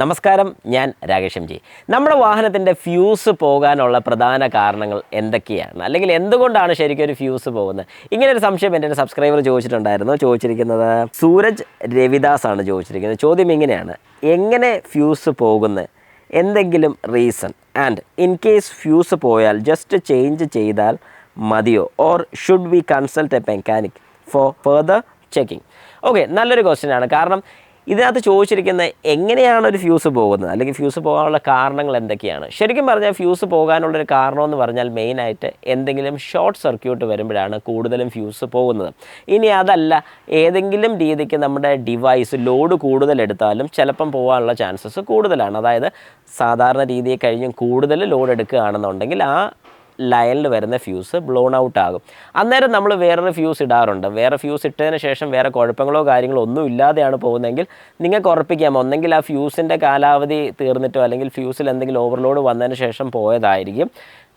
നമസ്കാരം ഞാൻ Rakesh M G. നമ്മുടെ വാഹനത്തിന്റെ ഫ്യൂസ് പോകാനുള്ള പ്രധാന കാരണങ്ങൾ എന്തൊക്കെയാണ്? അല്ലെങ്കിൽ എന്തുകൊണ്ടാണ് ശരിക്കും ഒരു ഫ്യൂസ് പോകുന്നത്? ഇങ്ങനെ ഒരു സംശയം എന്റെ ഒരു സബ്സ്ക്രൈബർ ചോദിച്ചിട്ടുണ്ടായിരുന്നു. ചോദിച്ചിരിക്കുന്നത് സൂരജ് രവിദാസ് ആണ് ചോദിച്ചിരിക്കുന്നത്. ചോദ്യം ഇങ്ങനെയാണ്. എങ്ങനെ ഫ്യൂസ് പോകുന്നത്? എന്തെങ്കിലും reason. And in case fuse പോയാൽ ജസ്റ്റ് ചേഞ്ച് ചെയ്താൽ മതിയോ? Or should we consult a mechanic for further checking okay നല്ലൊരു ക്വസ്റ്റ്യൻ ആണ്. കാരണം ഇതിനകത്ത് ചോദിച്ചിരിക്കുന്നത് എങ്ങനെയാണ് ഒരു ഫ്യൂസ് പോകുന്നത്? അല്ലെങ്കിൽ ഫ്യൂസ് പോകാനുള്ള കാരണങ്ങൾ എന്തൊക്കെയാണ്? ശരിക്കും പറഞ്ഞാൽ ഫ്യൂസ് പോകാനുള്ളൊരു കാരണം എന്ന് പറഞ്ഞാൽ മെയിനായിട്ട് എന്തെങ്കിലും ഷോർട്ട് സർക്യൂട്ട് വരുമ്പോഴാണ് കൂടുതലും ഫ്യൂസ് പോകുന്നത്. ഇനി അതല്ല ഏതെങ്കിലും രീതിക്ക് നമ്മുടെ ഡിവൈസ് ലോഡ് കൂടുതലെടുത്താലും ചിലപ്പം പോകാനുള്ള ചാൻസസ് കൂടുതലാണ്. അതായത് സാധാരണ രീതിയിൽ കഴിഞ്ഞും കൂടുതൽ ലോഡ് എടുക്കുകയാണെന്നുണ്ടെങ്കിൽ ആ ലൈനിൽ വരുന്ന ഫ്യൂസ് ബ്ലോൺ ഔട്ട് ആകും. അന്നേരം നമ്മൾ വേറൊരു ഫ്യൂസ് ഇടാറുണ്ട്. വേറെ ഫ്യൂസ് ഇട്ടതിന് ശേഷം വേറെ കുഴപ്പങ്ങളോ കാര്യങ്ങളോ ഒന്നും ഇല്ലാതെയാണ് പോകുന്നതെങ്കിൽ നിങ്ങൾക്ക് ഉറപ്പിക്കാം. ഒന്നെങ്കിൽ ആ ഫ്യൂസിന്റെ കാലാവധി തീർന്നിട്ടോ അല്ലെങ്കിൽ ഫ്യൂസിൽ എന്തെങ്കിലും ഓവർലോഡ് വന്നതിന് ശേഷം പോയതായിരിക്കും.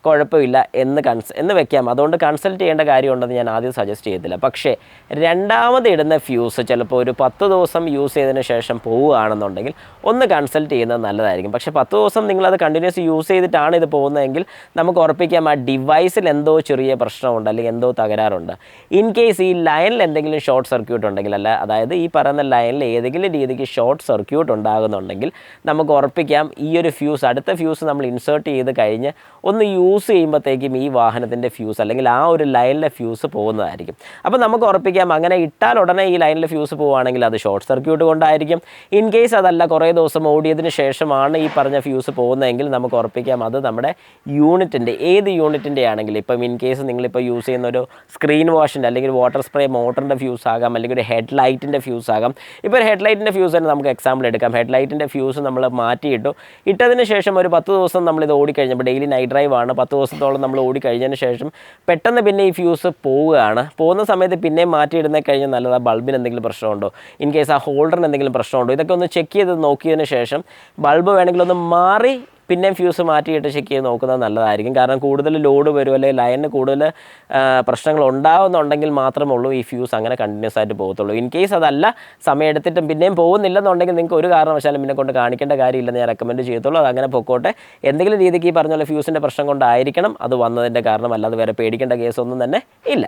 കുഴപ്പമില്ല എന്ന് കൺസ് എന്ന് വെക്കാം. അതുകൊണ്ട് കൺസൾട്ട് ചെയ്യേണ്ട കാര്യമുണ്ടെന്ന് ഞാൻ ആദ്യം സജസ്റ്റ് ചെയ്തില്ല പക്ഷേ രണ്ടാമത് ഇടുന്ന ഫ്യൂസ് ചിലപ്പോൾ ഒരു പത്ത് ദിവസം യൂസ് ചെയ്തതിന് ശേഷം പോവുകയാണെന്നുണ്ടെങ്കിൽ ഒന്ന് കൺസൾട്ട് ചെയ്യുന്നത് നല്ലതായിരിക്കും. പക്ഷേ പത്ത് ദിവസം നിങ്ങളത് കണ്ടിന്യൂസ് യൂസ് ചെയ്തിട്ടാണ് ഇത് പോകുന്നതെങ്കിൽ നമുക്ക് ഉറപ്പിക്കാം ആ ഡിവൈസിൽ എന്തോ ചെറിയ പ്രശ്നമുണ്ട് അല്ലെങ്കിൽ എന്തോ തകരാറുണ്ട്. ഇൻ കേസ് ഈ ലൈനിൽ എന്തെങ്കിലും ഷോർട്ട് സർക്യൂട്ട് ഉണ്ടെങ്കിൽ അല്ല അതായത് ഈ പറയുന്ന ലൈനിൽ ഏതെങ്കിലും രീതിക്ക് ഷോർട്ട് സർക്യൂട്ട് ഉണ്ടാകുന്നുണ്ടെങ്കിൽ നമുക്ക് ഉറപ്പിക്കാം. ഈ ഒരു ഫ്യൂസ് അടുത്ത ഫ്യൂസ് നമ്മൾ ഇൻസേർട്ട് ചെയ്ത് കഴിഞ്ഞ് ഒന്ന് യൂസ് ചെയ്യുമ്പോഴത്തേക്കും ഈ വാഹനത്തിന്റെ ഫ്യൂസ് അല്ലെങ്കിൽ ആ ഒരു ലൈനിലെ ഫ്യൂസ് പോകുന്നതായിരിക്കും. അപ്പോൾ നമുക്ക് ഉറപ്പിക്കാം അങ്ങനെ ഇട്ടാൽ ഉടനെ ഈ ലൈനിലെ ഫ്യൂസ് പോവുകയാണെങ്കിൽ അത് ഷോർട്ട് സർക്യൂട്ട് കൊണ്ടായിരിക്കും. ഇൻ കേസ് അതല്ല കുറേ ദിവസം ഓടിയതിന് ശേഷമാണ് ഈ പറഞ്ഞ ഫ്യൂസ് പോകുന്നതെങ്കിൽ നമുക്ക് ഉറപ്പിക്കാം അത് നമ്മുടെ യൂണിറ്റിന്റെ ഏത് യൂണിറ്റിന്റെ ആണെങ്കിലും. ഇപ്പം ഇൻ കേസ് നിങ്ങളിപ്പോൾ യൂസ് ചെയ്യുന്ന ഒരു സ്ക്രീൻ വാഷിന്റെ അല്ലെങ്കിൽ വാട്ടർ സ്പ്രേ മോട്ടറിന്റെ ഫ്യൂസ് ആകാം അല്ലെങ്കിൽ ഒരു ഹെഡ് ലൈറ്റിന്റെ ഫ്യൂസ് ആകാം. ഇപ്പോൾ ഒരു ഹെഡ് ലൈറ്റിന്റെ ഫ്യൂസ് തന്നെ നമുക്ക് എക്സാമ്പിൾ എടുക്കാം. ഹെഡ് ലൈറ്റിന്റെ ഫ്യൂസ് നമ്മൾ മാറ്റിയിട്ടു. ഇട്ടതിന് ശേഷം ഒരു പത്ത് ദിവസം നമ്മളിത് ഓടിക്കഴിഞ്ഞപ്പോൾ ഡെയിലി നൈറ്റ് ഡ്രൈവ് ആണ് പത്ത് ദിവസത്തോളം നമ്മൾ ഓടിക്കഴിഞ്ഞതിന് ശേഷം പെട്ടെന്ന് പിന്നെ ഈ ഫ്യൂസ് പോവുകയാണ്. പോകുന്ന സമയത്ത് പിന്നെ മാറ്റിയിടുന്ന കഴിഞ്ഞാൽ നല്ലത്. ആ ബൾബിന് എന്തെങ്കിലും പ്രശ്നമുണ്ടോ? ഇൻ കേസ് ആ ഹോൾഡറിന് എന്തെങ്കിലും പ്രശ്നമുണ്ടോ? ഇതൊക്കെ ഒന്ന് ചെക്ക് ചെയ്ത് നോക്കിയതിന് ശേഷം ബൾബ് വേണമെങ്കിൽ ഒന്ന് മാറി പിന്നെയും ഫ്യൂസ് മാറ്റിയിട്ട് ചെക്ക് ചെയ്ത് നോക്കുന്നത് നല്ലതായിരിക്കും. കാരണം കൂടുതൽ ലോഡ് വരും അല്ലെങ്കിൽ ലൈനിന് കൂടുതൽ പ്രശ്നങ്ങൾ ഉണ്ടാകുന്നുണ്ടെങ്കിൽ മാത്രമേ ഉള്ളൂ ഈ ഫ്യൂസ് അങ്ങനെ കണ്ടിന്യൂസ് ആയിട്ട് പോകത്തുള്ളൂ. ഇൻ കേസ് അതല്ല സമയം എടുത്തിട്ടും പിന്നെയും പോകുന്നില്ലെന്നുണ്ടെങ്കിൽ നിങ്ങൾക്ക് ഒരു കാരണവശാലും പിന്നെ കൊണ്ട് കാണിക്കേണ്ട കാര്യമില്ലെന്ന് ഞാൻ റെക്കമെൻഡ് ചെയ്യത്തുള്ളൂ. അങ്ങനെ പൊക്കോട്ടെ. എന്തെങ്കിലും രീതിക്ക് ഈ പറഞ്ഞ പോലെ ഫ്യൂസിന്റെ പ്രശ്നം കൊണ്ടായിരിക്കണം. അത് വന്നതിന്റെ കാരണം അല്ലാതെ വേറെ പേടിക്കേണ്ട കേസൊന്നും തന്നെ ഇല്ല.